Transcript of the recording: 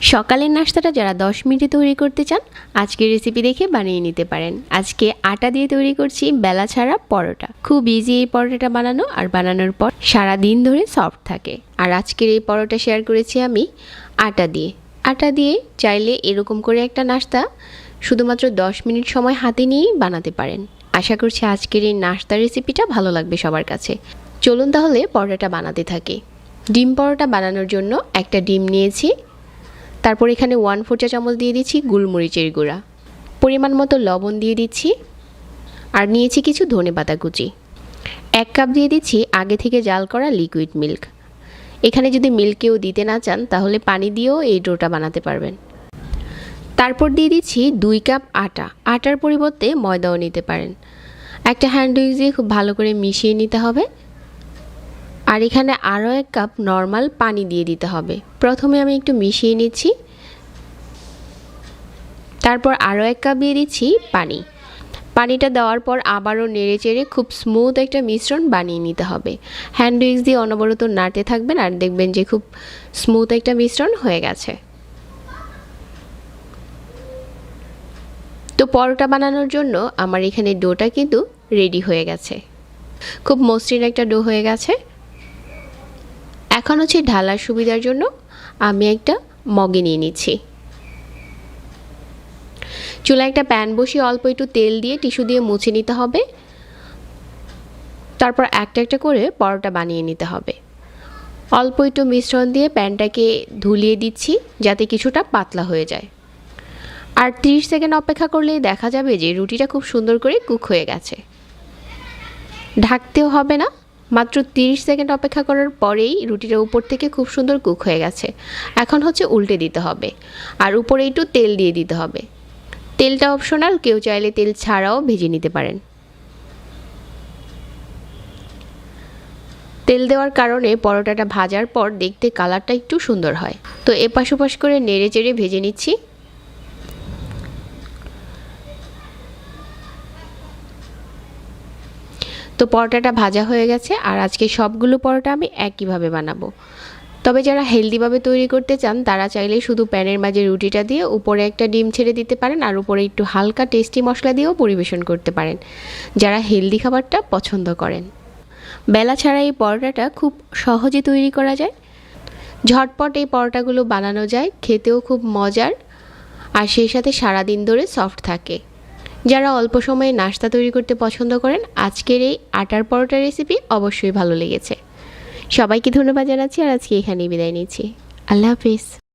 সকালের নাস্তাটা যারা দশ মিনিটে তৈরি করতে চান, আজকের রেসিপি দেখে বানিয়ে নিতে পারেন। আজকে আটা দিয়ে তৈরি করছি বেলা ছাড়া পরোটা। খুব ইজি এই পরোটাটা বানানো আর বানানোর পর সারা দিন ধরে সফট থাকে। আর আজকের এই পরোটা শেয়ার করেছি আমি আটা দিয়ে। আটা দিয়ে চাইলে এরকম করে একটা নাস্তা শুধুমাত্র দশ মিনিট সময় হাতে নিয়েই বানাতে পারেন। আশা করছি আজকের এই নাস্তার রেসিপিটা ভালো লাগবে সবার কাছে। চলুন তাহলে পরোটাটা বানাতে থাকি। ডিম পরোটা বানানোর জন্য একটা ডিম নিয়েছি। তারপর এখানে ওয়ান ফোর চা চামচ দিয়ে দিচ্ছি গুলমরিচের গুঁড়া। পরিমাণ মতো লবণ দিয়ে দিচ্ছি। আর নিয়েছি কিছু ধনে পাতা কুচি। এক কাপ দিয়ে দিচ্ছি আগে থেকে জাল করা লিকুইড মিল্ক এখানে যদি মিল্কেও দিতে না চান, তাহলে পানি দিয়েও এই ডোটা বানাতে পারবেন। তারপর দিয়ে দিচ্ছি দুই কাপ আটা। আটার পরিবর্তে ময়দাও নিতে পারেন। একটা হ্যান্ড দিয়ে খুব ভালো করে মিশিয়ে নিতে হবে। আর এখানে আরও এক কাপ নর্মাল পানি দিয়ে দিতে হবে। প্রথমে আমি একটু মিশিয়ে নিচ্ছি। তারপর আরও এক কাপ দিয়ে দিচ্ছি পানি। পানিটা দেওয়ার পর আবারও নেড়ে চেড়ে খুব স্মুথ একটা মিশ্রণ বানিয়ে নিতে হবে। হ্যান্ড উইক্স দিয়ে অনবরত নাড়তে থাকবেন আর দেখবেন যে খুব স্মুথ একটা মিশ্রণ হয়ে গেছে। তো পরোটা বানানোর জন্য আমার এখানে ডোটা কিন্তু রেডি হয়ে গেছে। খুব মসৃণ একটা ডো হয়ে গেছে। এখন হচ্ছে ঢালার সুবিধার জন্য আমি একটা মগে নিয়ে নিচ্ছি। চুলা একটা প্যান বসিয়ে অল্প একটু তেল দিয়ে টিস্যু দিয়ে মুছে নিতে হবে। তারপর একটা একটা করে পরোটা বানিয়ে নিতে হবে। অল্প একটু মিশ্রণ দিয়ে প্যানটাকে ধুলিয়ে দিচ্ছি যাতে কিছুটা পাতলা হয়ে যায়। আর 30 সেকেন্ড অপেক্ষা করলেই দেখা যাবে যে রুটিটা খুব সুন্দর করে কুক হয়ে গেছে। ঢাকতেও হবে না মাত্র 30 সেকেন্ড অপেক্ষা করার পরেই রুটিটা উপর থেকে খুব সুন্দর কুক হয়ে গেছে। এখন হচ্ছে উল্টে দিতে হবে। আর উপরে একটু তেল দিয়ে দিতে হবে। তেলটা অপশনাল, কেউ চাইলে তেল ছাড়াও ভেজে নিতে পারেন। তেল দেওয়ার কারণে পরোটাটা ভাজার পর দেখতে কালারটা একটু সুন্দর হয়। তো এপাশ ওপাশ করে নেড়ে চেড়ে ভেজে নিচ্ছি। তো পরোটাটা ভাজা হয়ে গেছে আর আজকে সবগুলো পরোটা আমি একইভাবে বানাবো। তবে যারা হেলদিভাবে তৈরি করতে চান, তারা চাইলে শুধু প্যানের মাঝে রুটিটা দিয়ে উপরে একটা ডিম ছেড়ে দিতে পারেন আর উপরে একটু হালকা টেস্টি মশলা দিয়েও পরিবেশন করতে পারেন। যারা হেলদি খাবারটা পছন্দ করেন। বেলা ছাড়া এই পরোটাটা খুব সহজে তৈরি করা যায়। ঝটপট এই পরোটাগুলো বানানো যায়, খেতেও খুব মজার। আর সেই সাথে সারাদিন ধরে সফট থাকে। যারা অল্প সময়ে নাস্তা তৈরি করতে পছন্দ করেন, আজকের এই আটার পরোটা রেসিপি অবশ্যই ভালো লেগেছে। সবাইকে ধন্যবাদ জানাচ্ছি আর আজকে এখানেই বিদায় নিচ্ছি। আল্লাহ হাফিজ।